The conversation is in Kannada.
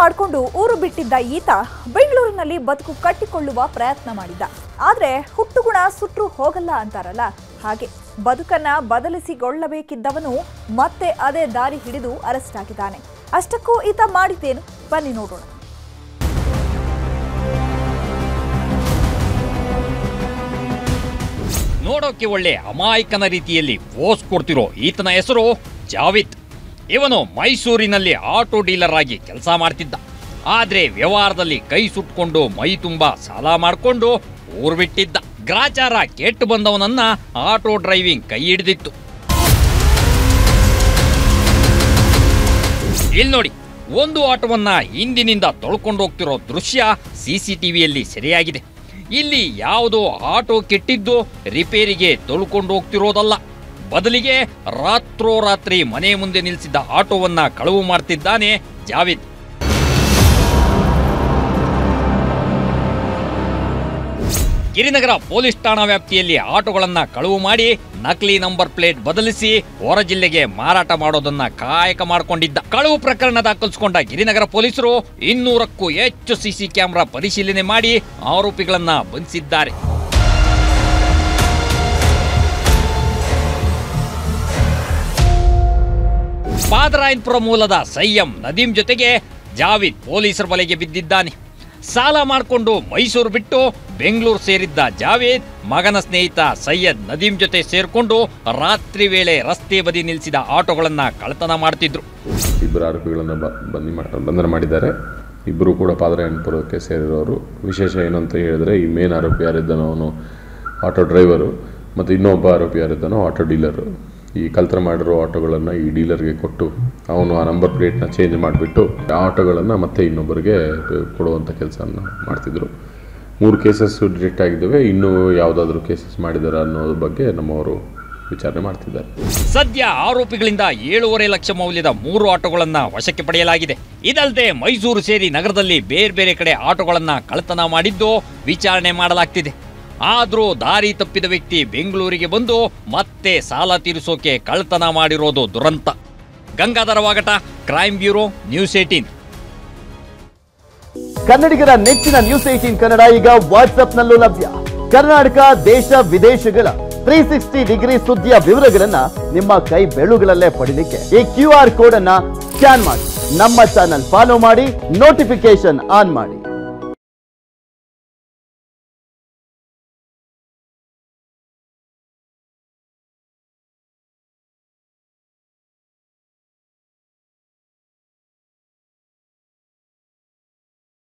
ಮಾಡಿಕೊಂಡು ಊರು ಬಿಟ್ಟಿದ್ದ ಈತ ಬೆಂಗಳೂರಿನಲ್ಲಿ ಬದುಕು ಕಟ್ಟಿಕೊಳ್ಳುವ ಪ್ರಯತ್ನ ಮಾಡಿದ್ದ. ಆದ್ರೆ ಹುಟ್ಟುಗುಣ ಸುಟ್ಟು ಹೋಗಲ್ಲ ಅಂತಾರಲ್ಲ. ಹಾಗೆ ಬದುಕನ್ನ ಬದಲಿಸಿಕೊಳ್ಳಬೇಕಿದ್ದವನು ಮತ್ತೆ ಅದೇ ದಾರಿ ಹಿಡಿದು ಅರೆಸ್ಟ್ ಆಗಿದ್ದಾನೆ. ಅಷ್ಟಕ್ಕೂ ಈತ ಮಾಡಿದ್ದೇನು? ಬನ್ನಿ ನೋಡೋಣ. ನೋಡೋಕೆ ಒಳ್ಳೆ ಅಮಾಯಕನ ರೀತಿಯಲ್ಲಿ ಪೋಸ್ ಕೊಡ್ತಿರೋ ಈತನ ಹೆಸರು ಜಾವಿತ್ ಇವನು ಮೈಸೂರಿನಲ್ಲಿ ಆಟೋ ಡೀಲರ್ ಆಗಿ ಕೆಲಸ ಮಾಡ್ತಿದ್ದ. ಆದ್ರೆ ವ್ಯವಹಾರದಲ್ಲಿ ಕೈ ಸುಟ್ಕೊಂಡು ಮೈ ತುಂಬ ಸಾಲ ಮಾಡಿಕೊಂಡು ಊರು ಬಿಟ್ಟಿದ್ದ. ಗ್ರಾಚಾರ ಕೆಟ್ಟು ಬಂದವನನ್ನ ಆಟೋ ಡ್ರೈವಿಂಗ್ ಕೈ ಹಿಡಿದಿತ್ತು. ಇಲ್ಲಿ ನೋಡಿ, ಒಂದು ಆಟೋವನ್ನ ಹಿಂದಿನಿಂದ ತೊಳ್ಕೊಂಡು ಹೋಗ್ತಿರೋ ದೃಶ್ಯ ಸಿಸಿಟಿವಿಯಲ್ಲಿ ಸೆರೆಯಾಗಿದೆ. ಇಲ್ಲಿ ಯಾವುದೋ ಆಟೋ ಕೆಟ್ಟಿದ್ದು ರಿಪೇರಿಗೆ ತೊಳ್ಕೊಂಡು ಹೋಗ್ತಿರೋದಲ್ಲ. ಬದಲಿಗೆ ರಾತ್ರೋರಾತ್ರಿ ಮನೆ ಮುಂದೆ ನಿಲ್ಲಿಸಿದ್ದ ಆಟೋವನ್ನ ಕಳವು ಮಾಡ್ತಿದ್ದಾನೆ ಜಾವಿದ್. ಗಿರಿನಗರ ಪೊಲೀಸ್ ಠಾಣಾ ವ್ಯಾಪ್ತಿಯಲ್ಲಿ ಆಟೋಗಳನ್ನ ಕಳವು ಮಾಡಿ ನಕಲಿ ನಂಬರ್ ಪ್ಲೇಟ್ ಬದಲಿಸಿ ಹೊರ ಜಿಲ್ಲೆಗೆ ಮಾರಾಟ ಮಾಡೋದನ್ನ ಕಾಯಕ ಮಾಡಿಕೊಂಡಿದ್ದ. ಕಳವು ಪ್ರಕರಣ ದಾಖಲಿಸಿಕೊಂಡ ಗಿರಿನಗರ ಪೊಲೀಸರು ಇನ್ನೂರಕ್ಕೂ ಹೆಚ್ಚು ಸಿಸಿ ಕ್ಯಾಮೆರಾ ಪರಿಶೀಲನೆ ಮಾಡಿ ಆರೋಪಿಗಳನ್ನ ಬಂಧಿಸಿದ್ದಾರೆ. ಪಾದರಾಯನ್ಪುರ ಮೂಲದ ಸಯ್ಯಂ ನದೀಂ ಜೊತೆಗೆ ಜಾವಿದ್ ಪೊಲೀಸರ ಬಲೆಗೆ ಬಿದ್ದಿದ್ದಾನೆ. ಸಾಲ ಮಾಡಿಕೊಂಡು ಮೈಸೂರು ಬಿಟ್ಟು ಬೆಂಗಳೂರು ಸೇರಿದ್ದ ಜಾವೇದ್ ಮಗನ ಸ್ನೇಹಿತ ಸೈಯದ್ ನದೀಂ ಜೊತೆ ಸೇರಿಕೊಂಡು ರಾತ್ರಿ ವೇಳೆ ರಸ್ತೆ ಬದಿ ನಿಲ್ಲಿಸಿದ ಆಟೋಗಳನ್ನ ಕಳ್ಳತನ ಮಾಡ್ತಿದ್ರು. ಇಬ್ಬರು ಆರೋಪಿಗಳನ್ನು ಬಂಧನ ಮಾಡಿದ್ದಾರೆ. ಇಬ್ಬರು ಕೂಡ ಪಾದರಾಯಣಪುರಕ್ಕೆ ಸೇರಿರೋರು. ವಿಶೇಷ ಏನು ಅಂತ ಹೇಳಿದ್ರೆ ಈ ಮೇನ್ ಆರೋಪಿ ಯಾರಿದ್ದಾನೋ ಅವನು ಆಟೋ ಡ್ರೈವರು, ಮತ್ತು ಇನ್ನೊಬ್ಬ ಆರೋಪಿ ಯಾರಿದ್ದಾನೋ ಆಟೋ ಡೀಲರು. ಈ ಕಲ್ತರ ಮಾಡಿರೋ ಆಟೋಗಳನ್ನು ಈ ಡೀಲರ್ಗೆ ಕೊಟ್ಟು ಅವನು ಆ ನಂಬರ್ ಪ್ಲೇಟ್ನ ಚೇಂಜ್ ಮಾಡಿಬಿಟ್ಟು ಆ ಆಟೋಗಳನ್ನು ಮತ್ತೆ ಇನ್ನೊಬ್ಬರಿಗೆ ಕೊಡುವಂಥ ಕೆಲಸವನ್ನು ಮಾಡ್ತಿದ್ರು. ಮೂರು ಕೇಸಸ್ ಡಿಟೆಕ್ಟ್ ಆಗಿದ್ದಾವೆ. ಇನ್ನೂ ಯಾವುದಾದ್ರೂ ಕೇಸಸ್ ಮಾಡಿದಾರ ಅನ್ನೋದ್ರ ಬಗ್ಗೆ ನಮ್ಮವರು ವಿಚಾರಣೆ ಮಾಡ್ತಿದ್ದಾರೆ. ಸದ್ಯ ಆರೋಪಿಗಳಿಂದ ಏಳೂವರೆ ಲಕ್ಷ ಮೌಲ್ಯದ ಮೂರು ಆಟೋಗಳನ್ನು ವಶಕ್ಕೆ ಪಡೆಯಲಾಗಿದೆ. ಇದಲ್ಲದೆ ಮೈಸೂರು ಸೇರಿ ನಗರದಲ್ಲಿ ಬೇರೆ ಬೇರೆ ಕಡೆ ಆಟೋಗಳನ್ನು ಕಳತನ ಮಾಡಿದ್ದು ವಿಚಾರಣೆ ಮಾಡಲಾಗ್ತಿದೆ. ಆದ್ರೂ ದಾರಿ ತಪ್ಪಿದ ವ್ಯಕ್ತಿ ಬೆಂಗಳೂರಿಗೆ ಬಂದು ಮತ್ತೆ ಸಾಲ ತೀರಿಸೋಕೆ ಕಳ್ಳತನ ಮಾಡಿರೋದು ದುರಂತ. Gangadhara Vagata crime bureau news eighteen ಕನ್ನಡಿಗರ ನೆಚ್ಚಿನ ನ್ಯೂಸ್ ಏಟೀನ್ ಕನ್ನಡ ಈಗ ವಾಟ್ಸ್ಆಪ್ನಲ್ಲೂ ಲಭ್ಯ. ಕರ್ನಾಟಕ, ದೇಶ, ವಿದೇಶಗಳ ತ್ರೀ ಸಿಕ್ಸ್ಟಿ ಡಿಗ್ರಿ ಸುದ್ದಿಯ ವಿವರಗಳನ್ನ ನಿಮ್ಮ ಕೈ ಬೆಳುಗಳಲ್ಲೇ ಪಡೀಲಿಕ್ಕೆ ಈ ಕ್ಯೂ ಆರ್ ಕೋಡ್ ಅನ್ನ ಸ್ಕ್ಯಾನ್ ಮಾಡಿ. ನಮ್ಮ ಚಾನಲ್ ಫಾಲೋ ಮಾಡಿ ನೋಟಿಫಿಕೇಶನ್ ಆನ್ ಮಾಡಿ.